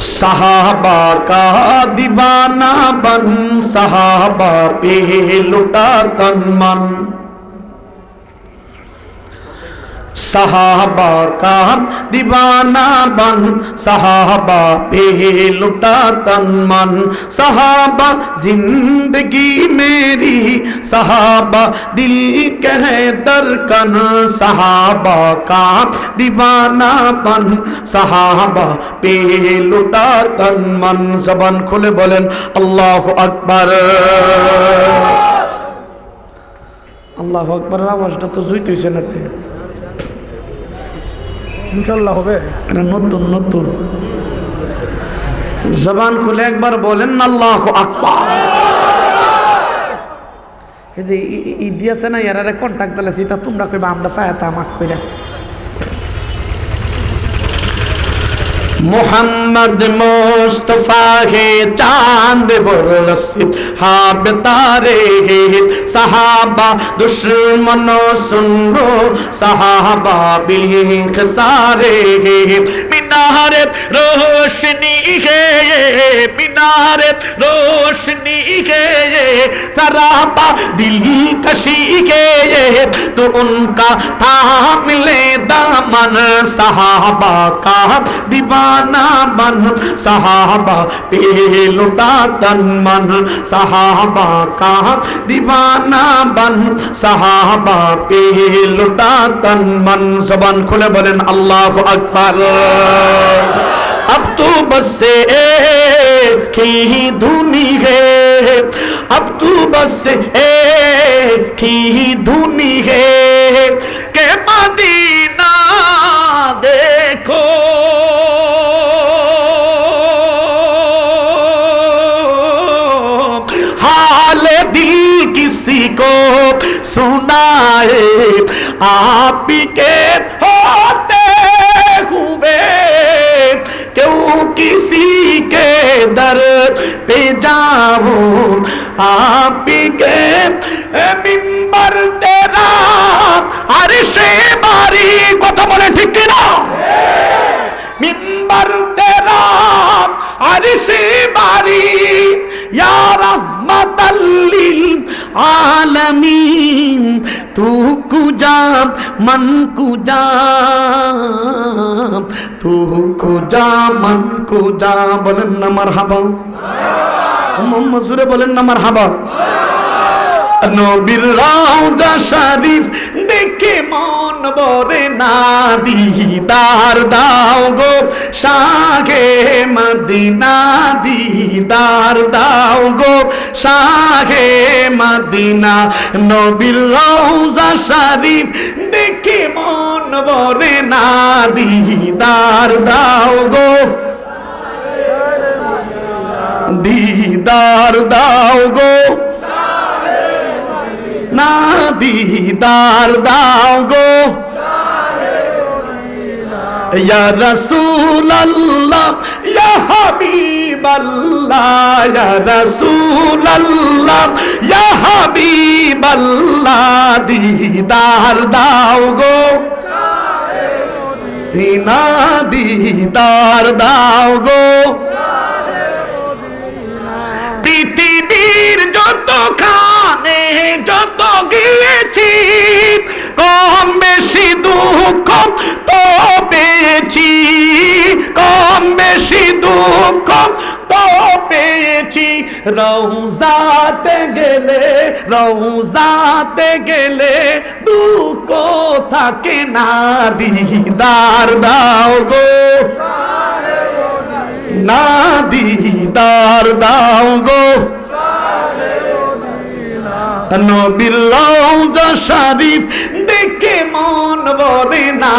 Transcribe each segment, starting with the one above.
সাহাবা কা দিবানা বন সাহাবা পে লুটা তন মন সাহাবা কা দিবানা বন, সাহাবা পে লুটা তন মন। সাহাবা জিন্দগি মেরি, সাহাবা দিল কহ দরকন সাহাবা কা দিবানা বন, সাহাবা পে লুটা তন মন। জবান খুলে বলেন, আল্লাহ আকবার। আল্লাহ আকবরের আওয়াজটা তো জুইতেছে না ইনশাল্লাহ হবে। এটা নতুন নতুন। জবান খুলে একবার বলেন আল্লাহ আকবার। এই যে ইডি আছে না ইয়ারা কন্ট্যাক্ট দিলে সেটা তোমরা কইবা, আমরা চাইতা আমাক কইরা। মোহাম্মদ মোস্তফা হে চাঁদ বরসিত হাব তারে হে সাহাবা, দুশ্মন সুনরো সাহাবা বিলিখ সারে হে, মিনারে রহ मीनार रोशनी के ये सरापा दिली कशी के ये तो उनका था मिले दामन सहाबा का दीवाना मन सहाबा पे लुटा तन मन सहाबा का दीवाना बन सहाबा पे लुटा तन मन जबान खुले बोलें अल्लाह अकबर अब तो बस से एक ही धुनी है। अब तू बस से एक ही धुनी है। के मदीना देखो। हाल दिल किसी को सुनाए। आप के বেশি বাড়ি। রহমতাল্লিল আলমিন তু কুজা মন কুজা তু কুজা মন কুজা বলেন না মার হাবা মজুরে বলেন না মার হাবা নবীর রাউজা শরীফ দেখে মন বরে না দিদার দাও গো শাহে মদিনা দিদার দাও গো শাহে মদিনা নবীর রওজা শরীফ দেখে মন বরে না দিদার দাও গো। দিদার দাও গো। না দিদার দাও গো। ইয়া রসুল আল্লাহ ইয়া হাবিব আল্লাহ ইয়া রসুল আল্লাহ ইয়া হাবিব আল্লাহ দিদার দাও গো দিনা দিদার দাও গো পৃথিবীর যত খানে যত গিয়েছি কম বেশি দুঃখ দুঃখ তো পেয়েছি। রৌজাতে গেলে রৌজাতে গেলে দুঃখ থাকে না, দিদার দাও গো। না, দিদার দাও গো। নবীর রওজা শরীফ দেখে মন না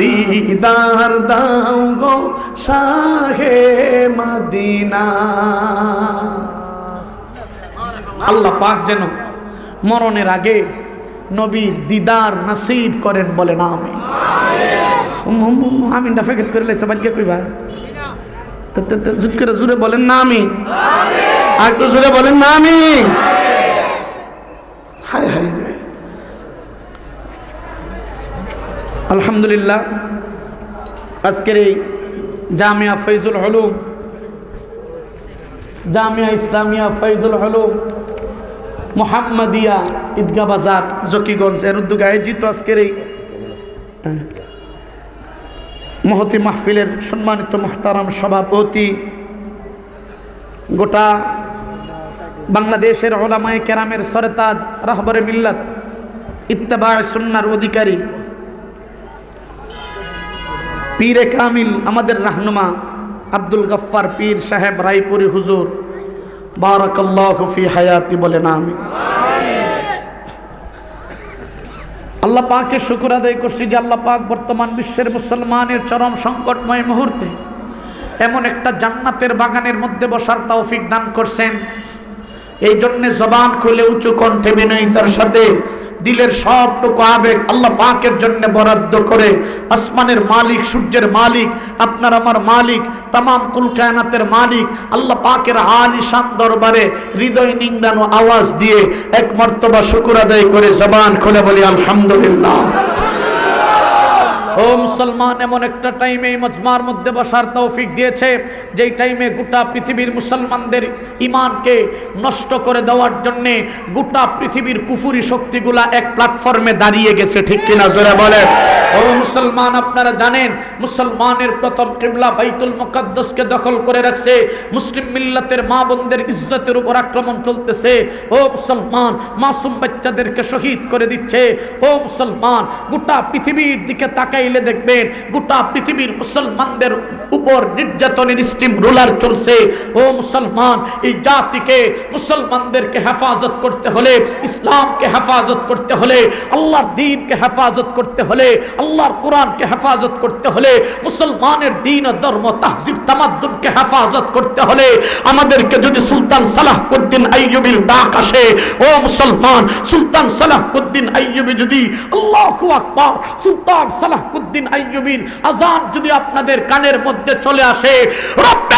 দিদার দাও গো শাহে মদিনা। আল্লাহ পাক যেন মরণের আগে নবীর দিদার নসিব করেন বলে না আমি আমিনটা ফেকেট করে লেছে বাজকে কইবা। তো তো তো জুত করে জুড়ে বলেন না আমি আর একটু জুড়ে বলেন না আমি হায় হায় আলহামদুলিল্লাহ, আজকের এই জামিয়া ফৈজুল হলুম, জামিয়া ইসলামিয়া ফৈজুল হলুম, মোহাম্মদিয়া ঈদগা বাজার, জকিগঞ্জ, এর উদ্যোগে আয়োজিত আজকের এই মহতি মাহফিলের সম্মানিত মোহতারাম সভাপতি, গোটা বাংলাদেশের ওলামায়ে কেরামের সরতাজ, রাহবরে মিল্লাত ইত্তেবা সুন্নার অধিকারী পীরে কামিল, আমাদের রাহনুমা, আব্দুল গফফার পীর সাহেব রায়পুরি হুজুর। বারাকাল্লাহ ফি হায়াতি বলেন আমি আল্লাহ পাকের শুকুর আদায় করছি যে আল্লাহ পাক বর্তমান বিশ্বের মুসলমানের চরম সংকটময় মুহূর্তে এমন একটা জান্নাতের বাগানের মধ্যে বসার তৌফিক দান করছেন। এই জন্যে জবান খুলে উঁচু কণ্ঠে বিনয়িতার সাথে দিলের সবটুকু আবেগ আল্লাহ পাকের জন্য বরাদ্দ করে। আসমানের মালিক, সূর্যের মালিক, আপনার আমার মালিক, তামাম কুল কায়নাতের মালিক, আল্লাহ পাকের আলিশান দরবারে হৃদয় নিন্দানো আওয়াজ দিয়ে এক মর্তবা শুকুর আদায় করে জবান খুলে বলি, আলহামদুলিল্লাহ। ও মুসলমান, এমন একটা টাইমে মজমার মধ্যে বসার তৌফিক দিয়েছে, যেই টাইমে গোটা পৃথিবীর মুসলমানদের ইমানকে নষ্ট করে দেওয়ার জন্যে গোটা পৃথিবীর কুফুরি শক্তিগুলা এক প্ল্যাটফর্মে দাঁড়িয়ে গেছে, ঠিক কিনা জোরে বলেন? ও মুসলমান, আপনারা জানেন, মুসলমানের প্রথম কিবলা বাইতুল মুকাদ্দাসকে দখল করে রাখছে, মুসলিম মিল্লাতের মা বোনদের ইজ্জতের উপর আক্রমণ চলতেছে। ও মুসলমান, মাসুম বাচ্চাদেরকে শহীদ করে দিচ্ছে। ও মুসলমান, গোটা পৃথিবীর দিকে তাকাইলে দেখবেন গোটা পৃথিবীর মুসলমানদের উপর নির্যাতনের স্টিম রুলার চলছে। ও মুসলমান, এই জাতিকে, মুসলমানদেরকে হেফাজত করতে হলে, ইসলামকে হেফাজত করতে হলে, আল্লাহর দিনকে হেফাজত করতে হলে, আল্লাহর কোরআনকে হেফাজত করতে হলে, মুসলমানের দিন ধর্ম তাহজিব, তামাদ্দুনকে হেফাজত করতে হলে, আমাদেরকে যদি সুলতান সালাহউদ্দিন আইয়ুবীর ডাক আসে, ও মুসলমান, সুলতান সালাহউদ্দিন আইয়ুবী যদি আল্লাহু আকবার, সুলতান সালাহউদ্দিন আইয়ুবীর আজান যদি আপনাদের কানের মধ্যে চলে আসে, রব্বে